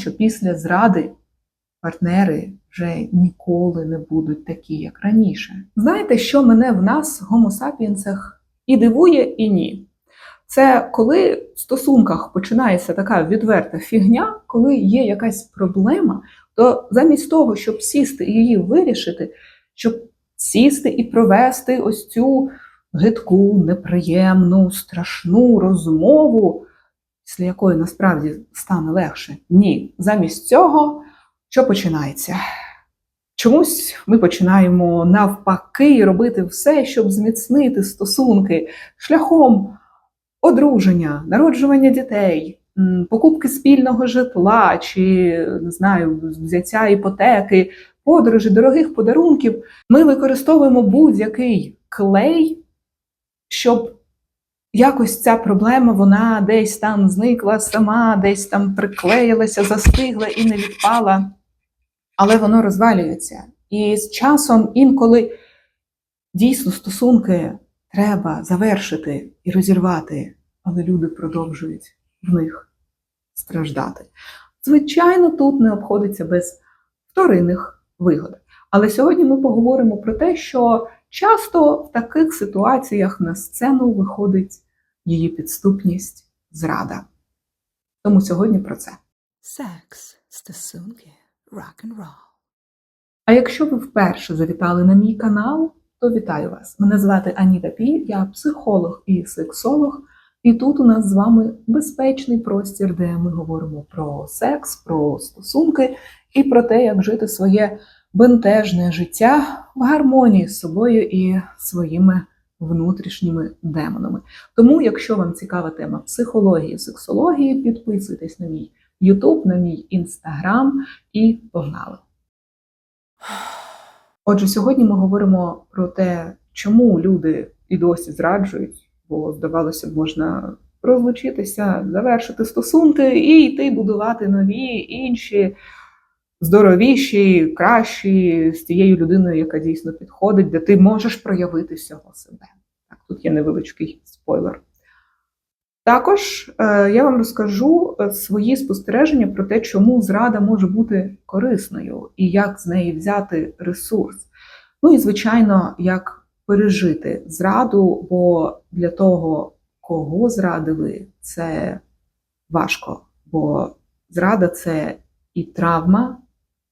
що після зради партнери вже ніколи не будуть такі, як раніше. Знаєте, що мене в нас, гомо сапіенсах, і дивує, і ні. Це коли в стосунках починається така відверта фігня, коли є якась проблема, то замість того, щоб сісти і її вирішити, щоб сісти і провести ось цю гидку, неприємну, страшну розмову, після якої насправді стане легше. Ні, замість цього, що починається? Чомусь ми починаємо навпаки робити все, щоб зміцнити стосунки шляхом одруження, народжування дітей, покупки спільного житла чи не знаю, взяття іпотеки, подорожі, дорогих подарунків. Ми використовуємо будь-який клей, щоб якось ця проблема вона десь там зникла сама, десь там приклеїлася, застигла і не відпала. Але воно розвалюється. І з часом інколи дійсно стосунки треба завершити і розірвати, але люди продовжують в них страждати. Звичайно, тут не обходиться без вторинних вигод. Але сьогодні ми поговоримо про те, що часто в таких ситуаціях на сцену виходить її підступність, зрада. Тому сьогодні про це. Секс, стосунки, рок-н-рол. А якщо ви вперше завітали на мій канал, то вітаю вас. Мене звати Аніта Пі, я психолог і сексолог. І тут у нас з вами безпечний простір, де ми говоримо про секс, про стосунки і про те, як жити своє бентежне життя в гармонії з собою і своїми внутрішніми демонами. Тому, якщо вам цікава тема психології, сексології, підписуйтесь на мій YouTube, на мій Instagram і погнали. Отже, сьогодні ми говоримо про те, чому люди і досі зраджують, бо здавалося б, можна розлучитися, завершити стосунки і йти будувати нові, інші, здоровіші, кращі з тією людиною, яка дійсно підходить, де ти можеш проявити всього себе. Так, тут є невеличкий спойлер. Також е, я вам розкажу е, свої спостереження про те, чому зрада може бути корисною і як з неї взяти ресурс. Ну і, звичайно, як пережити зраду, бо для того, кого зрадили, це важко, бо зрада це і травма,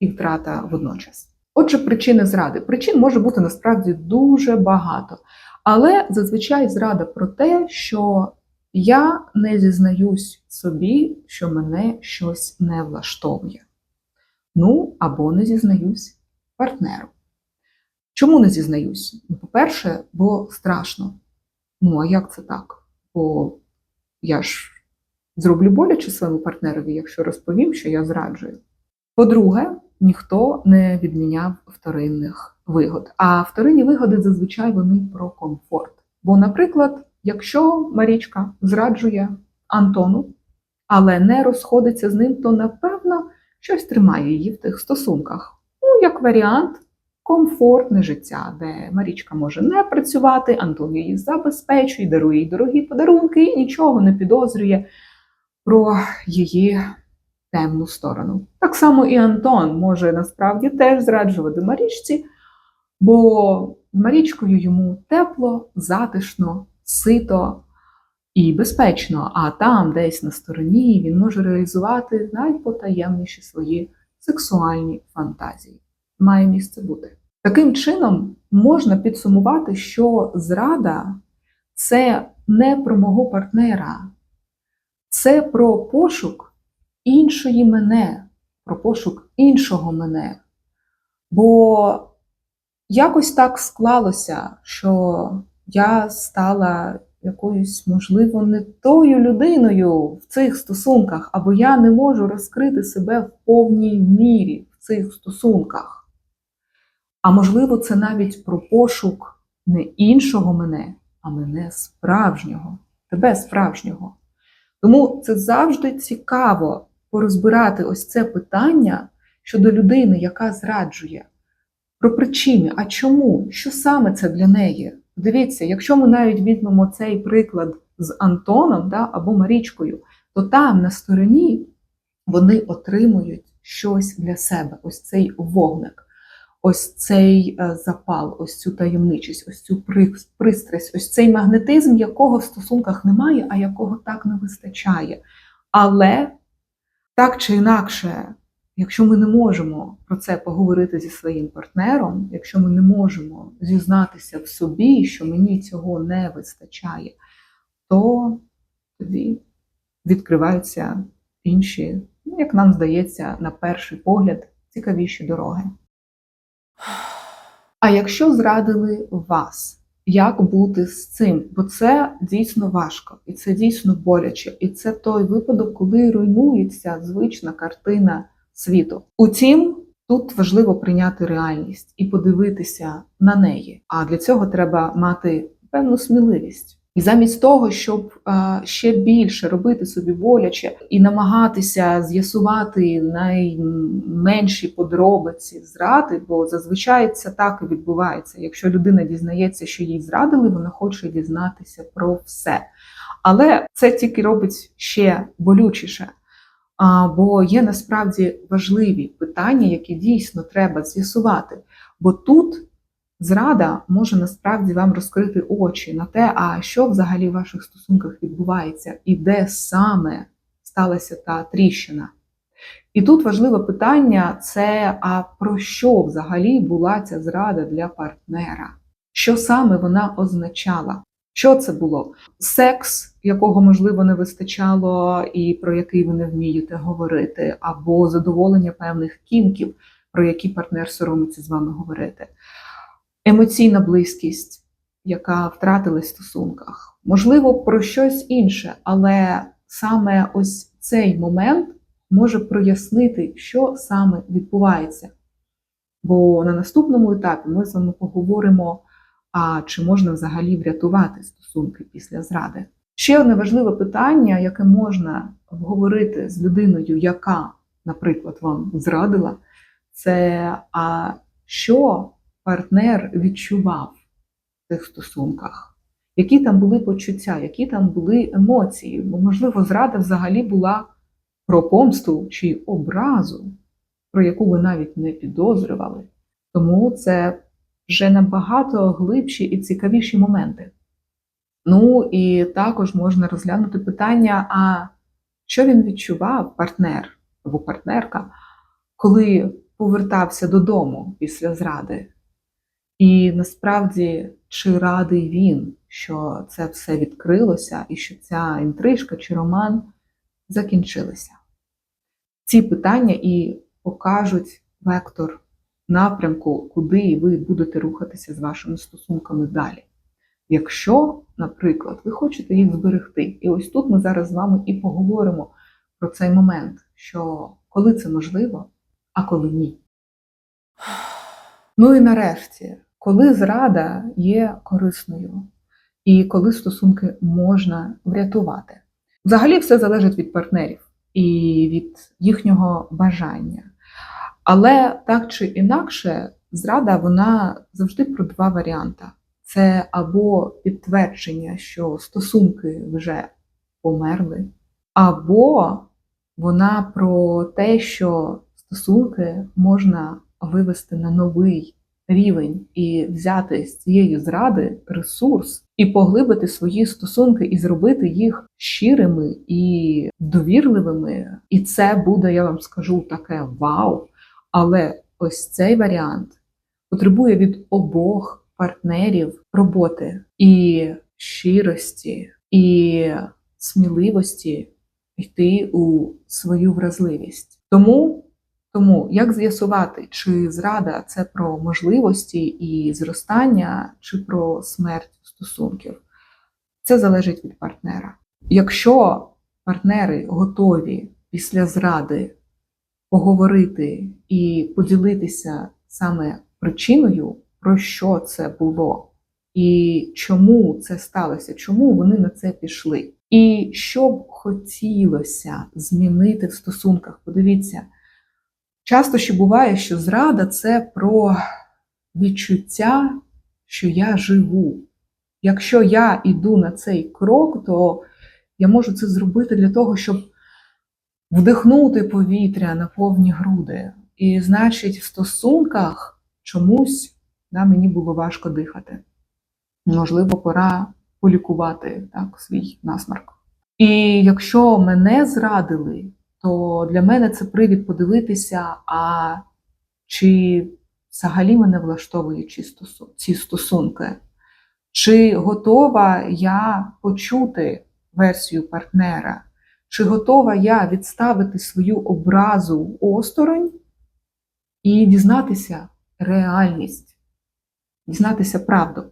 і втрата водночас. Отже, причини зради. Причин може бути насправді дуже багато, але зазвичай зрада про те, що я не зізнаюсь собі, що мене щось не влаштовує. Ну, або не зізнаюсь партнеру. Чому не зізнаюсь? Ну, по-перше, бо страшно. Ну, а як це так? Бо я ж зроблю боляче своєму партнерові, якщо розповім, що я зраджую. По-друге, ніхто не відміняв вторинних вигод. А вторинні вигоди зазвичай вони про комфорт. Бо, наприклад, Якщо Марічка зраджує Антону, але не розходиться з ним, то напевно щось тримає її в тих стосунках. Ну, як варіант, комфортне життя, де Марічка може не працювати, Антон її забезпечує, дарує їй дорогі подарунки і нічого не підозрює про її темну сторону. Так само і Антон може насправді теж зраджувати Марічці, бо Марічкою йому тепло, затишно сито і безпечно, а там, десь на стороні, він може реалізувати найпотаємніші свої сексуальні фантазії. Має місце бути. Таким чином можна підсумувати, що зрада це не про мого партнера, це про пошук іншої мене, про пошук іншого мене. Бо якось так склалося, що я стала якоюсь, можливо, не тою людиною в цих стосунках, або я не можу розкрити себе в повній мірі в цих стосунках. А можливо, це навіть про пошук не іншого мене, а мене справжнього, тебе справжнього. Тому це завжди цікаво порозбирати ось це питання щодо людини, яка зраджує. Про причини, а чому? Що саме це для неї? Дивіться, якщо ми навіть візьмемо цей приклад з Антоном да, або Марічкою, то там на стороні вони отримують щось для себе, ось цей вогник, ось цей е, запал, ось цю таємничість, ось цю пристрасть, ось цей магнетизм, якого в стосунках немає, а якого так не вистачає. Але так чи інакше, якщо ми не можемо про це поговорити зі своїм партнером, якщо ми не можемо зізнатися в собі, що мені цього не вистачає, то тоді відкриваються інші, ну, як нам здається, на перший погляд, цікавіші дороги. А якщо зрадили вас, як бути з цим? Бо це дійсно важко, і це дійсно боляче, і це той випадок, коли руйнується звична картина світу. Утім, тут важливо прийняти реальність і подивитися на неї. А для цього треба мати певну сміливість. І замість того, щоб е, ще більше робити собі боляче і намагатися з'ясувати найменші подробиці зради, бо зазвичай це так і відбувається. Якщо людина дізнається, що їй зрадили, вона хоче дізнатися про все. Але це тільки робить ще болючіше. Бо є насправді важливі питання, які дійсно треба з'ясувати. Бо тут зрада може насправді вам розкрити очі на те, а що взагалі в ваших стосунках відбувається, і де саме сталася та тріщина. І тут важливе питання: це а про що взагалі була ця зрада для партнера? Що саме вона означала? Що це було? Секс, якого можливо не вистачало, і про який ви не вмієте говорити, або задоволення певних кінків, про які партнер соромиться з вами говорити, емоційна близькість, яка втратилась в стосунках, можливо, про щось інше, але саме ось цей момент може прояснити, що саме відбувається. Бо на наступному етапі ми з вами поговоримо. А чи можна взагалі врятувати стосунки після зради? Ще одне важливе питання, яке можна обговорити з людиною, яка, наприклад, вам зрадила, це а що партнер відчував в цих стосунках? Які там були почуття, які там були емоції? Бо, можливо, зрада взагалі була про помсту чи образу, про яку ви навіть не підозрювали. Тому це вже набагато глибші і цікавіші моменти. Ну і також можна розглянути питання: а що він відчував, партнер або партнерка, коли повертався додому після зради? І насправді, чи радий він, що це все відкрилося і що ця інтрижка чи роман закінчилися? Ці питання і покажуть вектор напрямку, куди ви будете рухатися з вашими стосунками далі. Якщо, наприклад, ви хочете їх зберегти, і ось тут ми зараз з вами і поговоримо про цей момент, що коли це можливо, а коли ні. Ну і нарешті, коли зрада є корисною, і коли стосунки можна врятувати. Взагалі все залежить від партнерів і від їхнього бажання. Але так чи інакше, зрада вона завжди про два варіанти: це або підтвердження, що стосунки вже померли, або вона про те, що стосунки можна вивести на новий рівень і взяти з цієї зради ресурс і поглибити свої стосунки, і зробити їх щирими і довірливими. І це буде, я вам скажу, таке вау. Але ось цей варіант потребує від обох партнерів роботи і щирості, і сміливості йти у свою вразливість. Тому, тому як з'ясувати, чи зрада це про можливості і зростання, чи про смерть стосунків, це залежить від партнера. Якщо партнери готові після зради поговорити і поділитися саме причиною, про що це було, і чому це сталося, чому вони на це пішли. І що б хотілося змінити в стосунках. Подивіться, часто ще буває, що зрада це про відчуття, що я живу. Якщо я йду на цей крок, то я можу це зробити для того, щоб вдихнути повітря на повні груди. І, значить, в стосунках чомусь да, мені було важко дихати. Можливо, пора полікувати так, свій насмарк. І якщо мене зрадили, то для мене це привід подивитися, а чи взагалі мене влаштовують ці стосунки, чи готова я почути версію партнера, чи готова я відставити свою образу осторонь і дізнатися реальність, дізнатися правду.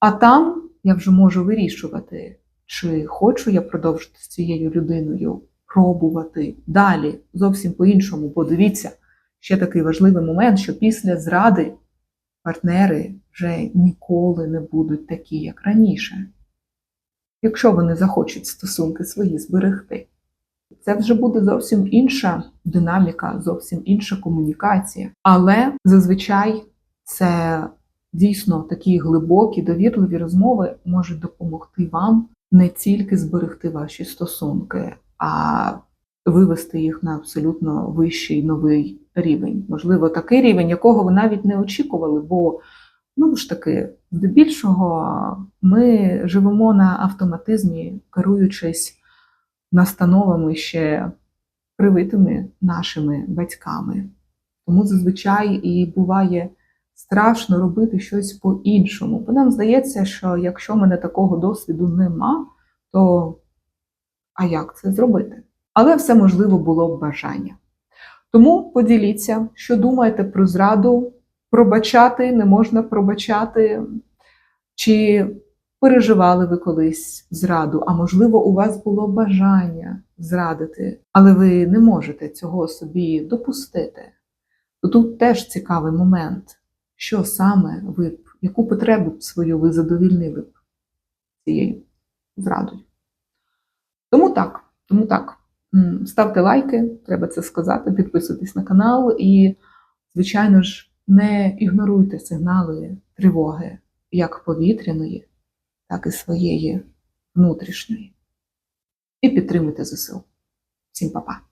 А там я вже можу вирішувати, чи хочу я продовжити з цією людиною, пробувати далі зовсім по-іншому. Бо дивіться, ще такий важливий момент, що після зради партнери вже ніколи не будуть такі, як раніше. Якщо вони захочуть стосунки свої зберегти. Це вже буде зовсім інша динаміка, зовсім інша комунікація. Але зазвичай це дійсно такі глибокі, довірливі розмови можуть допомогти вам не тільки зберегти ваші стосунки, а вивести їх на абсолютно вищий новий рівень. Можливо, такий рівень, якого ви навіть не очікували, бо ну ж таки, здебільшого ми живемо на автоматизмі, керуючись настановами ще привитими нашими батьками. Тому зазвичай і буває страшно робити щось по-іншому. Бо нам здається, що якщо мене такого досвіду нема, то а як це зробити? Але все можливо було б бажання. Тому поділіться, що думаєте про зраду, пробачати не можна пробачати, чи переживали ви колись зраду, а можливо, у вас було бажання зрадити, але ви не можете цього собі допустити. То тут теж цікавий момент, що саме ви б, яку потребу свою ви задовільнили б цією зрадою. Тому так, тому так. Ставте лайки, треба це сказати, підписуйтесь на канал і, звичайно ж, не ігноруйте сигнали тривоги як повітряної, так і своєї внутрішньої. І підтримуйте ЗСУ. Всім па-па!